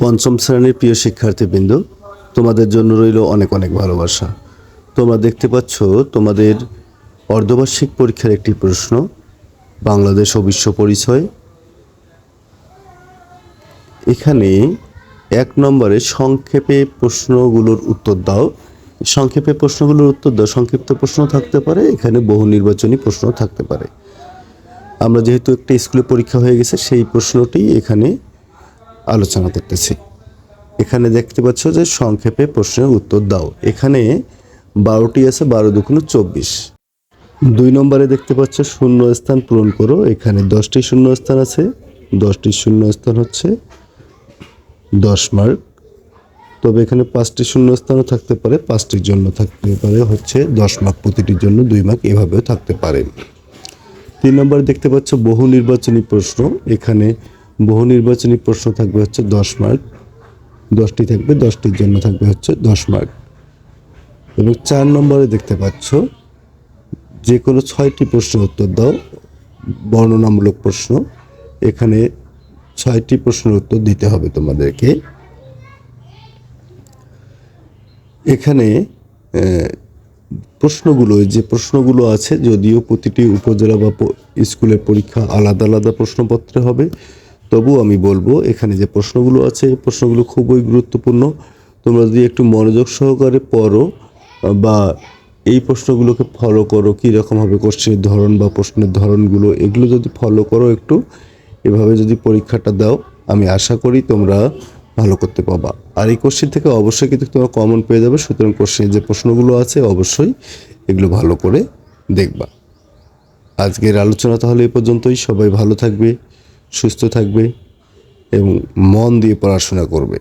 পঞ্চম শ্রেণির প্রিয় শিক্ষার্থীবৃন্দ, তোমাদের জন্য রইল অনেক অনেক ভালোবাসা। তোমরা দেখতে পাচ্ছ তোমাদের অর্ধবার্ষিক পরীক্ষার একটি প্রশ্ন, বাংলাদেশ ও বিশ্ব পরিচয়। এখানে এক নম্বরে সংক্ষেপে প্রশ্নগুলোর উত্তর দাও। সংক্ষেপে প্রশ্নগুলোর উত্তর দাও, সংক্ষিপ্ত প্রশ্ন থাকতে পারে, এখানে বহু নির্বাচনী প্রশ্ন থাকতে পারে। আমরা যেহেতু একটা স্কুলে পরীক্ষা হয়ে গেছে, সেই প্রশ্নটি এখানে আলোচনা করতেছি। এখানে দেখতে পাচ্ছ যে সংক্ষেপে প্রশ্নের উত্তর দাও। এখানে বারোটি আছে, বারো দুগুণ চব্বিশ। দুই নম্বরে দেখতে পাচ্ছ শূন্য স্থান পূরণ করো। এখানে দশটি শূন্য স্থান আছে, দশটি শূন্য স্থান হচ্ছে দশ মার্ক। তবে এখানে পাঁচটি শূন্য স্থানও থাকতে পারে, পাঁচটির জন্য থাকতে পারে, হচ্ছে দশ মার্ক। প্রতিটির জন্য দুই মার্ক এভাবেও থাকতে পারে। তিন নম্বরে দেখতে পাচ্ছ বহু নির্বাচনী প্রশ্ন। এখানে বহু নির্বাচনী প্রশ্ন থাকবে হচ্ছে দশ মার্ক, দশটি থাকবে, দশটির জন্য থাকবে হচ্ছে দশ মার্ক। এবং চার নম্বরে দেখতে পাচ্ছ, যে কোনো ছয়টি প্রশ্নের উত্তর দাও, বর্ণনামূলক প্রশ্ন। এখানে ছয়টি প্রশ্নের উত্তর দিতে হবে তোমাদেরকে। এখানে প্রশ্নগুলো, যে প্রশ্নগুলো আছে, যদিও প্রতিটি উপজেলা বা স্কুলের পরীক্ষা আলাদা আলাদা প্রশ্নপত্রে হবে তবু আমি বলব, এখানে যে প্রশ্নগুলো আছে প্রশ্নগুলো খুবই গুরুত্বপূর্ণ। তোমরা যদি একটু মনোযোগ সহকারে পড়ো, বা এই প্রশ্নগুলোকে ফলো করো, কী রকম হবে কোশ্চেনের ধরন বা প্রশ্নের ধরনগুলো, এগুলো যদি ফলো করো একটু, এভাবে যদি পরীক্ষাটা দাও, আমি আশা করি তোমরা ভালো করতে পারবা। আর এই কোশ্চেন থেকে অবশ্যই কিন্তু তোমরা কমন পেয়ে যাবে, সুতরাং কোশ্চেনের যে প্রশ্নগুলো আছে, অবশ্যই এগুলো ভালো করে দেখবা। আজকের আলোচনা তাহলে এই পর্যন্তই, সবাই ভালো থাকবে। সুস্থ থাকবে এবং মন দিয়ে পড়াশোনা করবে।